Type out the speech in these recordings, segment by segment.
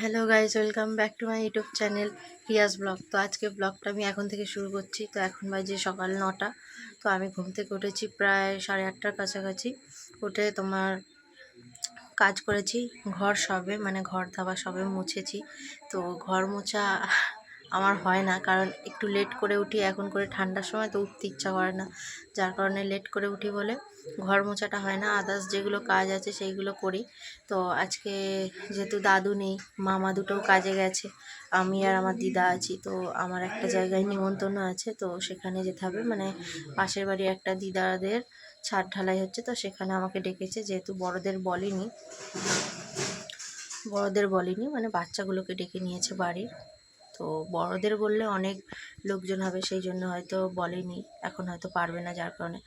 Hello guys welcome back to my YouTube channel Riyaz vlog তো আজকে ব্লগটা আমি এখন থেকে শুরু করছি। তো এখন বাজে সকাল নটা। তো আমি ঘুম থেকে উঠেছি প্রায় সাড়ে আটটার কাছাকাছি। উঠে তোমার কাজ করেছি, ঘর সবে মানে ঘর ধাবা সবে মুছেছি। তো ঘর মোছা আমার হয় না, কারণ একটু লেট করে উঠি। এখন করে ঠান্ডার সময় তো উঠতে ইচ্ছা করে না। যার কারণে লেট করে উঠি বলে ঘর মোছাটা হয় না আদার্স যেগুলো কাজ আছে সেইগুলো করি। তো আজকে যেহেতু দাদু নেই, মামা দুটোও কাজে গেছে, আমি আর আমার দিদা আছি, তো আমার একটা জায়গায় নিমন্ত্রণ আছে, তো সেখানে যেতে হবে। মানে পাশের বাড়ি একটা দিদাদের ছাদ ঢালাই হচ্ছে, তো সেখানে আমাকে ডেকেছে, যেহেতু বড়দের বলেনি বড়দের বলেনি মানে বাচ্চাগুলোকে ডেকে নিয়েছে বাড়ির। তো বড়দের বললে অনেক লোকজন হবে, সেই জন্য হয়তো বলেনি, এখন হয়তো পারবে না যার কারণে।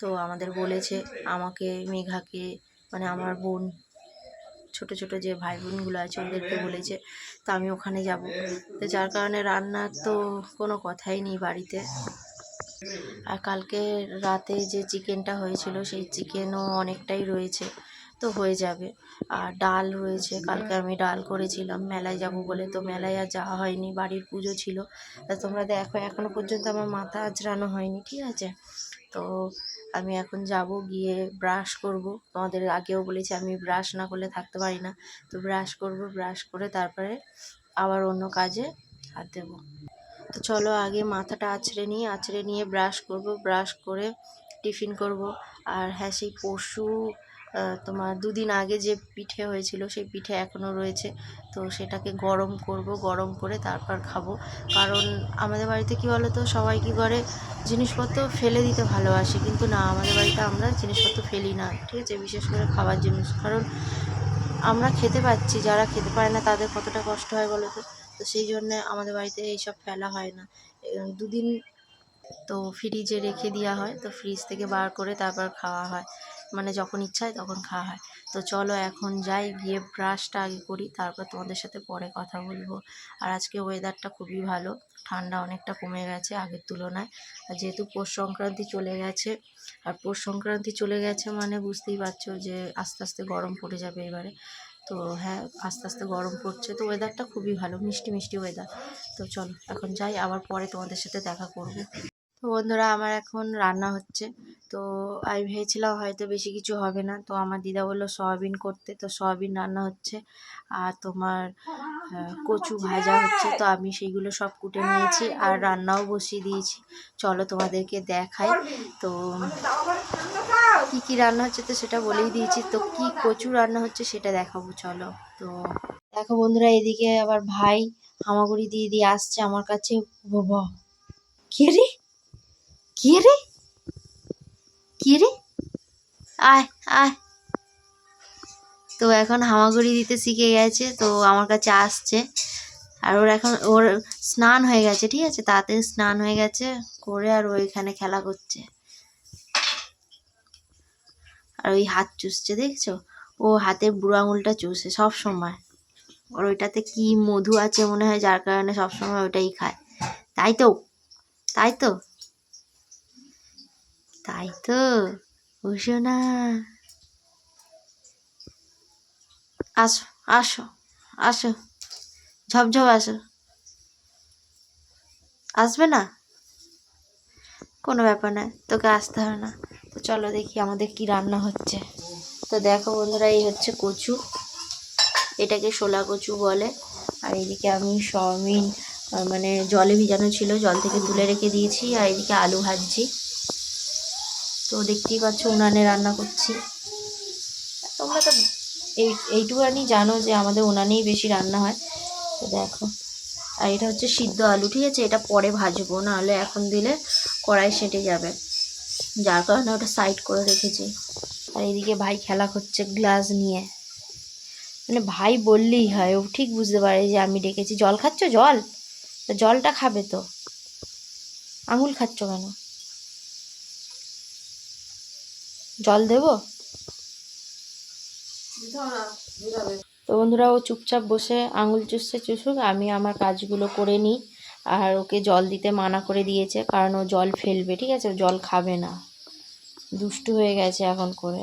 তো আমাদের বলেছে আমাকে, মেঘাকে মানে আমার বোন, ছোট ছোট যে ভাই বোনগুলো আছে ওদেরকে বলেছে, তো আমি ওখানে যাব। তো যার কারণে রান্নার তো কোনো কথাই নেই বাড়িতে। আর কালকে রাতে যে চিকেনটা হয়েছিল, সেই চিকেনও অনেকটাই রয়েছে। তো হয়ে যাবে। আর ডাল রয়েছে কালকে আমি ডাল করেছিলাম, মেলায় যাব বলে। তো মেলায় আর যাওয়া হয়নি, বাড়ির পুজো ছিল। তা তোমরা দেখো এখনও পর্যন্ত আমার মাথা আজরানো হয়নি, ঠিক আছে? তো আমি এখন যাব গিয়ে ব্রাশ করব। তোমাদের আগেও বলেছি আমি ব্রাশ না করলে থাকতে পারি না। তো ব্রাশ করব, ব্রাশ করে তারপরে আবার অন্য কাজে হাত দেবো। তো চলো আগে মাথাটা আছড়ে নিই আছড়ে নিয়ে ব্রাশ করব, ব্রাশ করে টিফিন করব। আর হ্যাঁ সেই পশু তোমার দুদিন আগে যে পিঠে হয়েছিল, সেই পিঠে এখনও রয়েছে। তো সেটাকে গরম করব, গরম করে তারপর খাব। কারণ আমাদের বাড়িতে কী বলো তো সবাই কী করে, জিনিসপত্র ফেলে দিতে ভালোবাসে। কিন্তু না, আমাদের বাড়িতে আমরা জিনিসপত্র ফেলি না, ঠিক আছে? বিশেষ করে খাবার জিনিস। কারণ আমরা খেতে পাচ্ছি, যারা খেতে পারে না, তাদের কতটা কষ্ট হয় বলো তো তো সেই জন্যে আমাদের বাড়িতে এইসব ফেলা হয় না। দুদিন তো ফ্রিজে রেখে দেওয়া হয়, তো ফ্রিজ থেকে বার করে তারপর খাওয়া হয়। মানে যখন ইচ্ছা হয় তখন খাওয়া হয়। তো চলো এখন যাই, গিয়ে ব্রাশটা আগে করি, তারপর তোমাদের সাথে পরে কথা বলব। আর আজকে ওয়েদারটা খুবই ভালো, ঠান্ডা অনেকটা কমে গেছে আগের তুলনায়। আর যেহেতু পৌষ সংক্রান্তি চলে গেছে, আর পৌষ সংক্রান্তি চলে গেছে মানে বুঝতেই পারছ যে আস্তে আস্তে গরম পড়ে যাবে এবারে। তো হ্যাঁ আস্তে আস্তে গরম পড়ছে, তো ওয়েদারটা খুবই ভালো, মিষ্টি মিষ্টি ওয়েদার তো চলো, এখন যাই, আবার পরে তোমাদের সাথে দেখা করব। তো বন্ধুরা আমার এখন রান্না হচ্ছে। তো আমি ভেবেছিলাম হয়তো বেশি কিছু হবে না। তো আমার দিদা বলল সয়াবিন করতে। তো সয়াবিন রান্না হচ্ছে। আর তোমার কচু ভাজা হচ্ছে। তো আমি সেইগুলো সব কুটে নিয়েছি আর রান্নাও বসিয়ে দিয়েছি। চলো তোমাদেরকে দেখাই। তো কি কি রান্না হচ্ছে তো সেটা বলেই দিয়েছি। তো কি কচু রান্না হচ্ছে সেটা দেখাবো, চলো। তো দেখো বন্ধুরা, এদিকে আবার ভাই হামাগুড়ি দিয়ে দিয়ে আসছে আমার কাছে। কে রে? কে রে আয় আয় তো এখন হামাগুড়ি দিতে শিখে গেছে, তো আমার কাছে আসছে। আর ওর এখন, ওর স্নান হয়ে গেছে, ঠিক আছে? তাড়াতাড়ি স্নান হয়ে গেছে, করে আর ও এখানে খেলা করছে। আর ওই হাত চুষছে, দেখছ? ও হাতে বুড়ো আঙুলটা চুষে সব সময়। ওর ওইটাতে কি মধু আছে মনে হয়, যার কারণে সব সময় ওটাই খায়। তাই তো? তাই তো? তাই তো বসো না। আসো আসো আসো। ঝপঝপ আসো। আসবে না? কোনো ব্যাপার না তোকে আসতে হবে না। তো চলো দেখি আমাদের কি রান্না হচ্ছে। তো দেখো বন্ধুরা, এই হচ্ছে কচু। এটাকে শোলা কচু বলে। আর এদিকে আমি সয়াবিন মানে জলে ভিজানো ছিল, জল থেকে তুলে রেখে দিয়েছি। আর এদিকে আলু ভাজছি। তো দেখতেই পাচ্ছ উনানে রান্না করছি। তোমরা তো এই এইটুকানি জানো যে আমাদের উনানেই বেশি রান্না হয়। তো দেখো। আর এটা হচ্ছে সিদ্ধ আলু, ঠিক আছে? এটা পরে ভাজবো, নাহলে এখন দিলে কড়াই সেটে যাবে। যার কারণে ওটা সাইড করে রেখেছি। আর এদিকে ভাই খেলা করছে গ্লাস নিয়ে। মানে ভাই বললেই হয়, ও ঠিক বুঝতে পারে যে আমি ডেকেছি। জল খাচ্ছ? জল? তো জলটা খাবে তো। আঙুল খাচ্ছ কেন? জল দেব? তো বন্ধুরা, ও চুপচাপ বসে আঙুল চুষছে, চুষুক, আমি আমার কাজগুলো করে নিই। আর ওকে জল দিতে মানা করে দিয়েছে, কারণ ও জল ফেলবে, ঠিক আছে? জল খাবে না। দুষ্টু হয়ে গেছে এখন করে।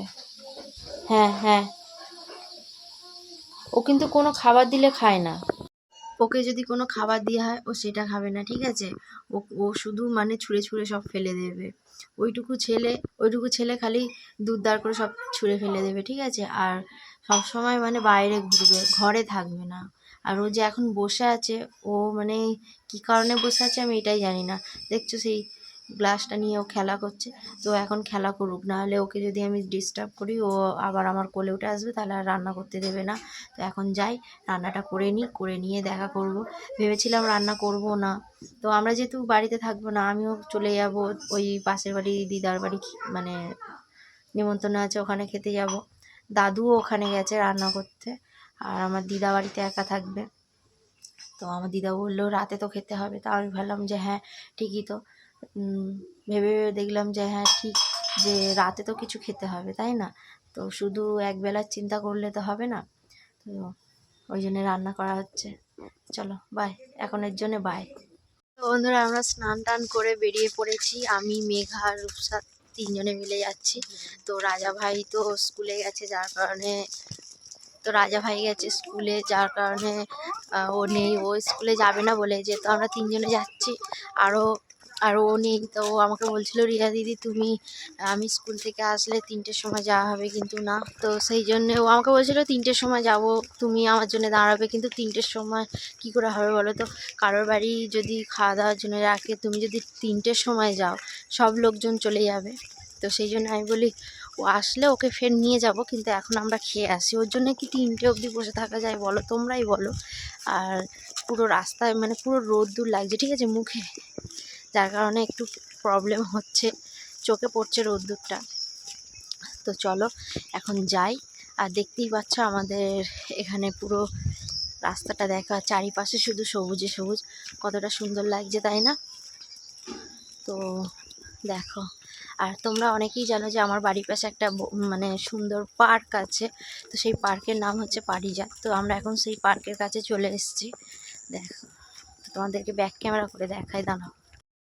হ্যাঁ হ্যাঁ। ও কিন্তু কোনো খাবার দিলে খায় না। ওকে যদি কোনো খাবার দেওয়া হয়, ও সেটা খাবে না, ঠিক আছে? ও ও শুধু মানে ছুঁড়ে ছুঁড়ে সব ফেলে দেবে। ওইটুকু ছেলে ওইটুকু ছেলে খালি দুধ দাঁড় করে সব ছুঁড়ে ফেলে দেবে, ঠিক আছে? আর সব সময় মানে বাইরে ঘুরবে, ঘরে থাকবে না। আর ও যে এখন বসে আছে, ও মানে কি কারণে বসে আছে আমি এটাই জানি না। দেখছ সেই গ্লাসটা নিয়ে ও খেলা করছে। তো এখন খেলা করুক, নাহলে ওকে যদি আমি ডিস্টার্ব করি, ও আবার আমার কোলে উঠে আসবে, তাহলে আর রান্না করতে দেবে না। তো এখন যাই, রান্নাটা করে নিই, করে নিয়ে দেখা করব। ভেবেছিলাম রান্না করব না। তো আমরা যেহেতু বাড়িতে থাকব না, আমিও চলে যাব ওই পাশের বাড়ি, দিদার বাড়ি মানে নিমন্ত্রণ আছে, ওখানে খেতে যাব। দাদুও ওখানে গেছে রান্না করতে, আর আমার দিদা বাড়িতে একা থাকবে। তো আমার দিদা বলল, রাতে তো খেতে হবে। তা আমি ভাবলাম যে হ্যাঁ ঠিকই তো। ভেবে ভেবে দেখলাম যে হ্যাঁ ঠিক যে রাতে তো কিছু খেতে হবে, তাই না? তো শুধু একবেলার চিন্তা করলে তো হবে না। তো ওই জন্যে রান্না করা হচ্ছে। চলো বাই এখনের জন্য বাই তো বন্ধুরা, আমরা স্নান টান করে বেরিয়ে পড়েছি। আমি, মেঘা রূপসা তিনজনে মিলে যাচ্ছি। তো রাজা ভাই তো স্কুলে গেছে, যার কারণে তো রাজা ভাই গেছে স্কুলে, যার কারণে ও নেই। ও স্কুলে যাবে না বলে, যেহেতু আমরা তিনজনে যাচ্ছি। আরও আর ও নেই তো ও আমাকে বলছিল, রিয়া দিদি, তুমি, আমি স্কুল থেকে আসলে তিনটের সময় যাওয়া হবে কিন্তু না। তো সেই জন্য ও আমাকে বলছিল, তিনটের সময় যাব, তুমি আমার জন্য দাঁড়াবে, কিন্তু তিনটের সময় কি করে হবে বলো তো? কারোর বাড়ি যদি খাওয়া দাওয়ার জন্য রাখে, তুমি যদি তিনটের সময় যাও, সব লোকজন চলে যাবে। তো সেই জন্য আমি বলি, ও আসলে ওকে ফের নিয়ে যাব, কিন্তু এখন আমরা খেয়ে আসি। ওর জন্য কি তিনটে অবধি বসে থাকা যায় বলো? তোমরাই বলো। আর পুরো রাস্তায় মানে পুরো রোদ্দুর লাগছে, ঠিক আছে? মুখে যার কারণে একটু প্রবলেম হচ্ছে, চোখে পড়ছে রোদ্দুরটা। তো চলো, এখন যাই। আর দেখতেই পাচ্ছ আমাদের এখানে পুরো রাস্তাটা দেখা চারিপাশে শুধু সবুজে সবুজ। কতটা সুন্দর লাগছে, তাই না? তো দেখো, আর তোমরা অনেকেই জানো যে আমার বাড়ির পাশে একটা মানে সুন্দর পার্ক আছে। তো সেই পার্কের নাম হচ্ছে পারিজাত। তো আমরা এখন সেই পার্কের কাছে চলে এসেছি। দেখো তোমাদেরকে ব্যাক ক্যামেরা করে দেখাই, দাঁড়াও।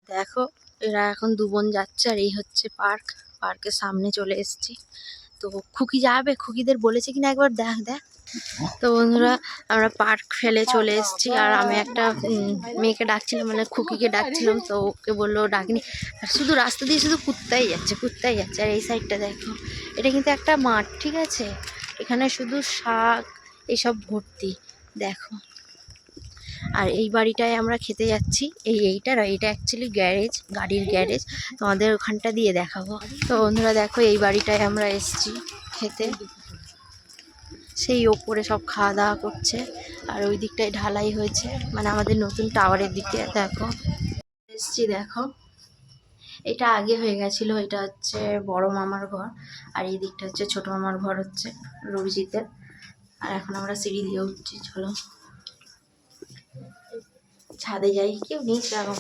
দেখো, এরা এখন দু বোন যাচ্ছে আর এই হচ্ছে পার্ক। পার্কের সামনে চলে এসেছি। তো খুকি যাবে? খুকিদের বলেছে কিনা একবার? দেখ দেখ। তো বন্ধুরা, আমরা পার্ক ফেলে চলে এসেছি আর আমি একটা মেয়েকে ডাকছিলাম মানে খুকিকে ডাকছিলাম, তো ওকে বলল ডাকিনি। আর শুধু রাস্তা দিয়ে শুধু কুত্তাই যাচ্ছে কুত্তাই যাচ্ছে। আর এই সাইডটা দেখো, এটা কিন্তু একটা মাঠ, ঠিক আছে? এখানে শুধু শাক, এসব ভর্তি, দেখো। আর এই বাড়িটায় আমরা খেতে যাচ্ছি। এই এইটার আর এটা অ্যাকচুয়ালি গ্যারেজ গাড়ির গ্যারেজ তোমাদের ওখানটা দিয়ে দেখাবো। তো বন্ধুরা দেখো, এই বাড়িটায় আমরা এসেছি খেতে। সেই ওপরে সব খাওয়া দাওয়া করছে। আর ওই দিকটায় ঢালাই হয়েছে। মানে আমাদের নতুন টাওয়ারের দিকে, দেখো। এসছি, দেখো। এটা আগে হয়ে গেছিল, এটা হচ্ছে বড় মামার ঘর। আর এই দিকটা হচ্ছে ছোট মামার ঘর হচ্ছে রবিজিতের। আর এখন আমরা সিঁড়ি দিয়ে উঠছি, চলো। ছাদে যাই, কেউ নেই সেরকম।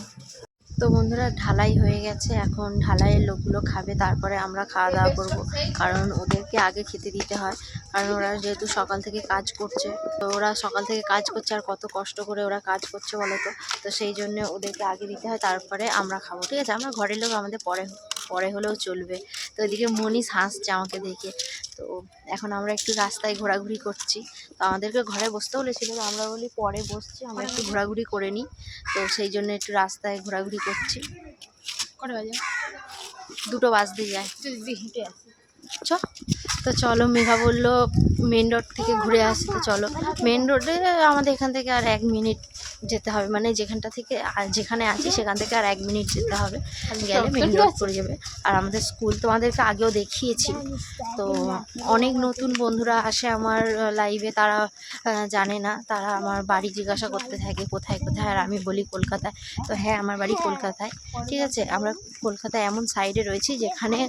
তো বন্ধুরা, ঢালাই হয়ে গেছে। এখন ঢালাইয়ের লোকগুলো খাবে, তারপরে আমরা খাওয়া দাওয়া করব। কারণ ওদেরকে আগে খেতে দিতে হয়। কারণ ওরা যেহেতু সকাল থেকে কাজ করছে, তো ওরা সকাল থেকে কাজ করছে আর কত কষ্ট করে ওরা কাজ করছে বলো তো? তো সেই জন্য ওদেরকে আগে দিতে হয়, তারপরে আমরা খাব। ঠিক আছে, আমরা ঘরের লোক, আমাদের পরে পরে হলেও চলবে। তো এদিকে মনীষ হাসছে আমাকে দেখে। তো এখন আমরা একটু রাস্তায় ঘোরাঘুরি করছি। তো আমাদেরকে ঘরে বসতে বলেছিল তো আমরা বলি পরে বসছি আমরা একটু ঘোরাঘুরি করে নিই। তো সেই জন্য একটু রাস্তায় ঘোরাঘুরি করছি। দুটো বাস দিয়ে বাজতে যায়। চ। তো চলো মেঘা বলল মেন রোড থেকে ঘুরে আসি তো চলো। মেন রোডে আমাদের এখান থেকে আর এক মিনিট যেতে হবে। মানে যেখানটা থেকে যেখানে আছি সেখান থেকে আর এক মিনিট যেতে হবে। গেলে মেন রোড পড়ে যাবে। আর আমাদের স্কুল তোমাদেরকে আগেও দেখিয়েছি। তো অনেক নতুন বন্ধুরা আসে আমার লাইভে তারা জানে না। তারা আমার বাড়ি জিজ্ঞাসা করতে থাকে কোথায় কোথায়? আর আমি বলি কলকাতায়। তো হ্যাঁ আমার বাড়ি কলকাতায়। ঠিক আছে? আমরা কলকাতায় এমন সাইডে রয়েছি যেখানে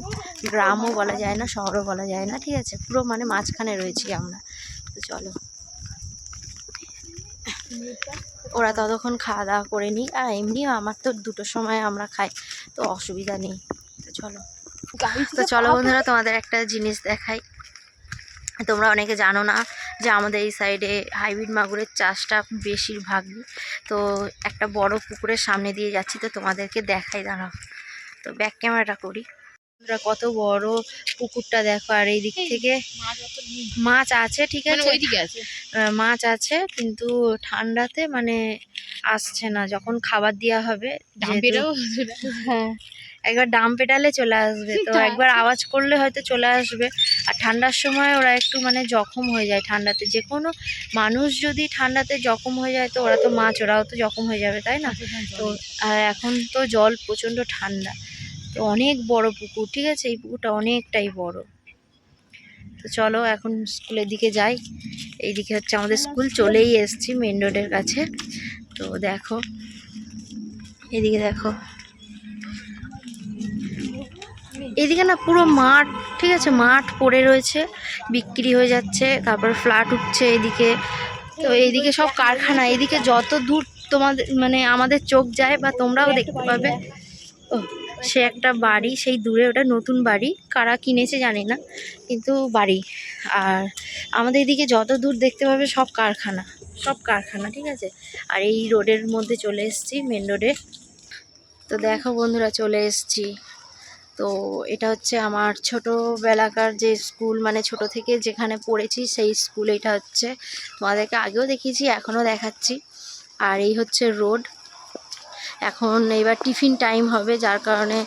গ্রামও বলা যায় না শহরও বলা যায় না। ঠিক আছে? পুরো মানে মাঝখানে রয়েছি। আমরা তো চলো। ওরা ততক্ষণ খাওয়া দাওয়া করে নিই আর এমনিও আমার তো দুটোর সময় আমরা খাই তো অসুবিধা নেই। তো চলো। তো চলো বন্ধুরা তোমাদের একটা জিনিস দেখাই। তোমরা অনেকে জানো না যে আমাদের এই সাইডে হাইব্রিড মাগুরের চাষটা বেশিরভাগই। তো একটা বড় পুকুরের সামনে দিয়ে যাচ্ছি তো তোমাদেরকে দেখাই দাঁড়াও। তো ব্যাক ক্যামেরাটা করি। ওটা কত বড় পুকুরটা দেখো। আর এই দিক থেকে মাছ আছে ঠিক মানে আছে? মাছ আছে কিন্তু ঠান্ডাতে মানে আসছে না। যখন খাবার দেওয়া হবে হ্যাঁ একবার ডাম পেটালে চলে আসবে। তো একবার আওয়াজ করলে হয়তো চলে আসবে। আর ঠান্ডার সময় ওরা একটু মানে জখম হয়ে যায় ঠান্ডাতে। যে কোনো মানুষ যদি ঠান্ডাতে জখম হয়ে যায় তো ওরা তো মাছ ওরাও তো জখম হয়ে যাবে তাই না? তো আর এখন তো জল প্রচণ্ড ঠান্ডা। তো অনেক বড় পুকুর, ঠিক আছে? এই পুকুরটা অনেকটাই বড়। তো চলো এখন স্কুলের দিকে যাই। এইদিকে হচ্ছে আমাদের স্কুল, চলেই এসছি মেন রোডের কাছে। তো দেখো, এদিকে দেখো। এদিকে না পুরো মাঠ, ঠিক আছে? মাঠ পড়ে রয়েছে, বিক্রি হয়ে যাচ্ছে, তারপর ফ্ল্যাট উঠছে এদিকে। তো এইদিকে সব কারখানা এদিকে যত দূর তোমাদের মানে আমাদের চোখ যায় বা তোমরাও দেখতে পাবে। ও সে একটা বাড়ি, সেই দূরে ওটা নতুন বাড়ি। কারা কিনেছে জানি না, কিন্তু বাড়ি। আর আমাদের এদিকে যত দূর দেখতে পাবে সব কারখানা সব কারখানা, ঠিক আছে? আর এই রোডের মধ্যে চলে এসেছি মেন রোডে তো দেখো বন্ধুরা, চলে এসেছি। তো এটা হচ্ছে আমার ছোটোবেলাকার যে স্কুল মানে ছোট থেকে যেখানে পড়েছি, সেই স্কুল এটা হচ্ছে। তোমাদেরকে আগেও দেখিয়েছি, এখনও দেখাচ্ছি। আর এই হচ্ছে রোড। এখন এবার টিফিন টাইম হবে, যার কারণে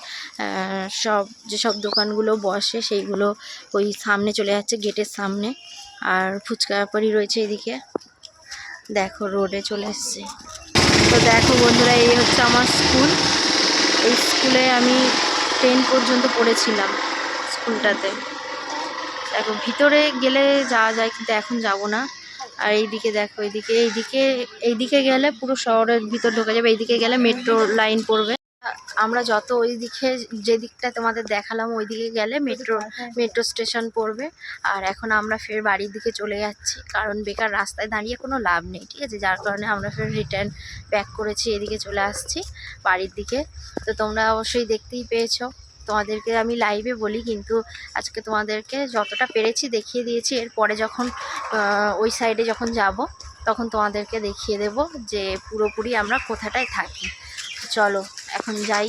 সব যেসব দোকানগুলো বসে সেইগুলো ওই সামনে চলে যাচ্ছে, গেটের সামনে। আর ফুচকা ব্যাপারই রয়েছে এদিকে। দেখো, রোডে চলে এসছে। তো দেখো বন্ধুরা, এই হচ্ছে আমার স্কুল। এই স্কুলে আমি টেন পর্যন্ত পড়েছিলাম স্কুলটাতে। দেখো ভিতরে গেলে যাওয়া যায়, কিন্তু এখন যাব না। আর এইদিকে দেখো, এইদিকে এইদিকে এইদিকে গেলে পুরো শহরের ভিতর ঢোকা যাবে, এইদিকে গেলে মেট্রো লাইন পড়বে। আমরা যত ওই দিকে যে দিকটা তোমাদের দেখালাম ওই দিকে গেলে মেট্রো মেট্রো স্টেশন পড়বে। আর এখন আমরা ফের বাড়ির দিকে চলে যাচ্ছি, কারণ বেকার রাস্তায় দাঁড়িয়ে কোনো লাভ নেই, ঠিক আছে? যার কারণে আমরা ফের রিটার্ন ব্যাক করেছি, এদিকে চলে আসছি বাড়ির দিকে। তো তোমরা অবশ্যই দেখতেই পেয়েছ। তোমাদেরকে আমি লাইভে বলি, কিন্তু আজকে তোমাদেরকে যতটা পেরেছি দেখিয়ে দিয়েছি। এরপরে যখন ওই সাইডে যখন যাব, তখন তোমাদেরকে দেখিয়ে দেব যে পুরোপুরি আমরা কোথাটায় থাকি। চলো, এখন যাই,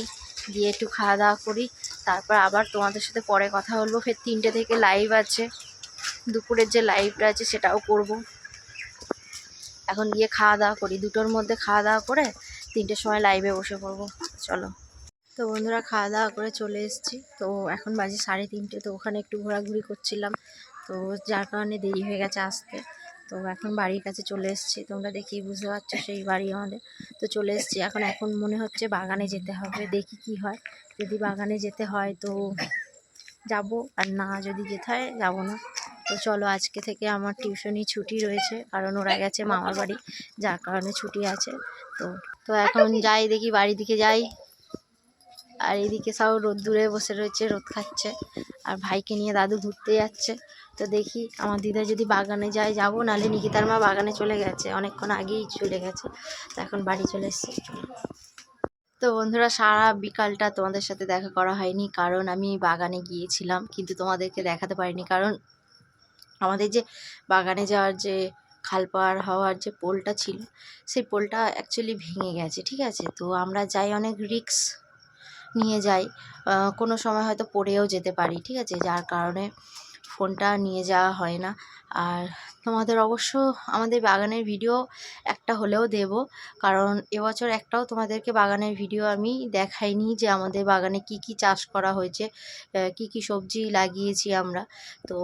গিয়ে একটু খাওয়া দাওয়া করি, তারপর আবার তোমাদের সাথে পরে কথা বলব। ফের তিনটে থেকে লাইভ আছে, দুপুরের যে লাইভটা আছে সেটাও করব। এখন গিয়ে খাওয়া দাওয়া করি, দুটোর মধ্যে খাওয়া দাওয়া করে তিনটের সময় লাইভে বসে পড়ব। চলো। তো বন্ধুরা খাওয়া দাওয়া করে চলে এসেছি। তো এখন বাজে সাড়ে তিনটে, তো ওখানে একটু ঘোরাঘুরি করছিলাম। তো যার কারণে দেরি হয়ে গেছে আসতে। তো এখন বাড়ির কাছে চলে এসেছি। তোমরা দেখি বুঝতে পারছ সেই বাড়ি আমাদের। তো চলে এসেছি। এখন এখন মনে হচ্ছে বাগানে যেতে হবে। দেখি কি হয়। যদি বাগানে যেতে হয় তো যাব, আর না যদি যেতে হয় যাব না। তো চলো আজকে থেকে আমার টিউশনি ছুটি রয়েছে। কারণ ওরা গেছে মামার বাড়ি, যার কারণে ছুটি আছে। তো তো এখন যাই দেখি বাড়ি দিকে যাই। আর এদিকে সব রোদ্দুরে বসে রয়েছে, রোদ খাচ্ছে। আর ভাইকে নিয়ে দাদু ঘুরতে যাচ্ছে। তো দেখি আমার দিদা যদি বাগানে যায়, যাব। নাহলে নিকিতার মা বাগানে চলে গেছে। অনেকক্ষণ আগেই চলে গেছে। তো এখন বাড়ি চলে এসেছি। তো বন্ধুরা, সারা বিকালটা তোমাদের সাথে দেখা করা হয়নি। কারণ আমি বাগানে গিয়েছিলাম, কিন্তু তোমাদেরকে দেখাতে পারিনি। কারণ আমাদের যে বাগানে যাওয়ার যে খাল পার হওয়ার যে পোলটা ছিল, সেই পোলটা অ্যাকচুয়ালি ভেঙে গেছে, ঠিক আছে? তো আমরা যাই অনেক রিস্ক নিয়ে যাই। কোনো সময় হয়তো পড়েও যেতে পারি, ঠিক আছে? যার কারণে ফোনটা নিয়ে যাওয়া হয় না। আর তোমাদের অবশ্য আমাদের বাগানের ভিডিও একটা হলেও দেব, কারণ এবছর একটাও তোমাদেরকে বাগানের ভিডিও আমি দেখাইনি যে আমাদের বাগানে কি কি চাষ করা হয়েছে কি কি সবজি লাগিয়েছি আমরা। তো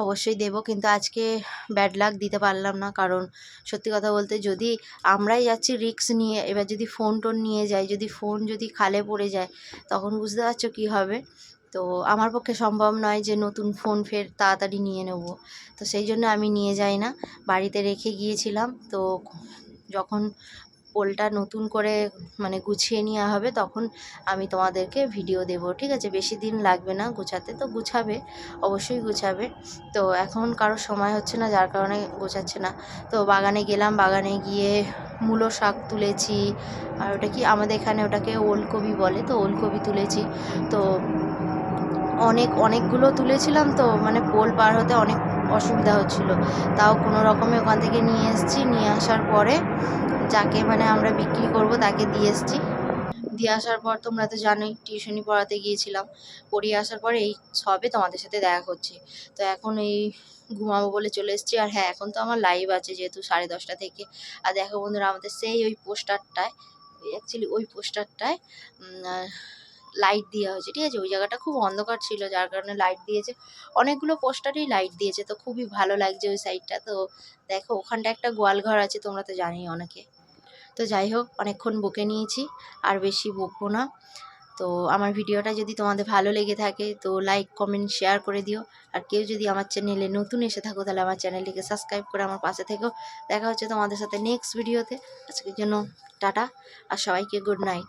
অবশ্যই দেব। কিন্তু আজকে ব্যাড লাক দিতে পারলাম না। কারণ সত্যি কথা বলতে যদি আমরাই যাচ্ছি রিস্ক নিয়ে, এবার যদি ফোন টোন নিয়ে যাই যদি ফোন যদি খালে পড়ে যায়, তখন বুঝতে পারছ কী হবে? তো আমার পক্ষে সম্ভব নয় যে নতুন ফোন ফের তাড়াতাড়ি নিয়ে নেব। তো সেই জন্য আমি নিয়ে যাই না। বাড়িতে রেখে গিয়েছিলাম। তো যখন পোলটা নতুন করে মানে গুছিয়ে নেওয়া হবে, তখন আমি তোমাদেরকে ভিডিও দেব, ঠিক আছে? বেশি দিন লাগবে না গুছাতে, তো গুছাবে, অবশ্যই গুছাবে। তো এখন কারও সময় হচ্ছে না, যার কারণে গোছাচ্ছে না। তো বাগানে গেলাম, বাগানে গিয়ে মূলো শাক তুলেছি, আর ওটা কি, আমাদের এখানে ওটাকে ওলকবি বলে, তো ওলকবি তুলেছি। তো অনেক, অনেকগুলো তুলেছিলাম তো মানে পোল পার হতে অনেক অসুবিধা হচ্ছিল। তাও কোনো রকমে ওখান থেকে নিয়ে এসেছি। নিয়ে আসার পরে যাকে মানে আমরা বিক্রি করব তাকে দিয়ে এসেছি। দিয়ে আসার পর তোমরা তো জানোই, টিউশনি পড়াতে গিয়েছিলাম। পড়িয়ে আসার পরে এই সবে তোমাদের সাথে দেখা করছি। তো এখন এই ঘুমাবো বলে চলে এসেছি। আর হ্যাঁ এখন তো আমার লাইভ আছে যেহেতু সাড়ে দশটা থেকে। আর দেখো বন্ধুরা, আমাদের সেই ওই পোস্টারটায় অ্যাকচুয়ালি ওই পোস্টারটায় লাইট দেওয়া হয়েছে, ঠিক আছে? ওই জায়গাটা খুব অন্ধকার ছিল, যার কারণে লাইট দিয়েছে। অনেকগুলো পোস্টারেই লাইট দিয়েছে, তো খুবই ভালো লাগছে ওই সাইডটা তো দেখো, ওখানটা একটা গোয়াল ঘর আছে, তোমরা তো জানি অনেকে। তো যাই হোক, অনেকক্ষণ বকে নিয়েছি, আর বেশি বকবো না। তো আমার ভিডিওটা যদি তোমাদের ভালো লেগে থাকে, তো লাইক কমেন্ট শেয়ার করে দিও। আর কেউ যদি আমার চ্যানেলে নতুন এসে থাকো, তাহলে আমার চ্যানেলটিকে সাবস্ক্রাইব করে আমার পাশে থেকেও দেখা হচ্ছে তোমাদের সাথে নেক্সট ভিডিওতে আজকের জন্য টাটা, আর সবাইকে গুড নাইট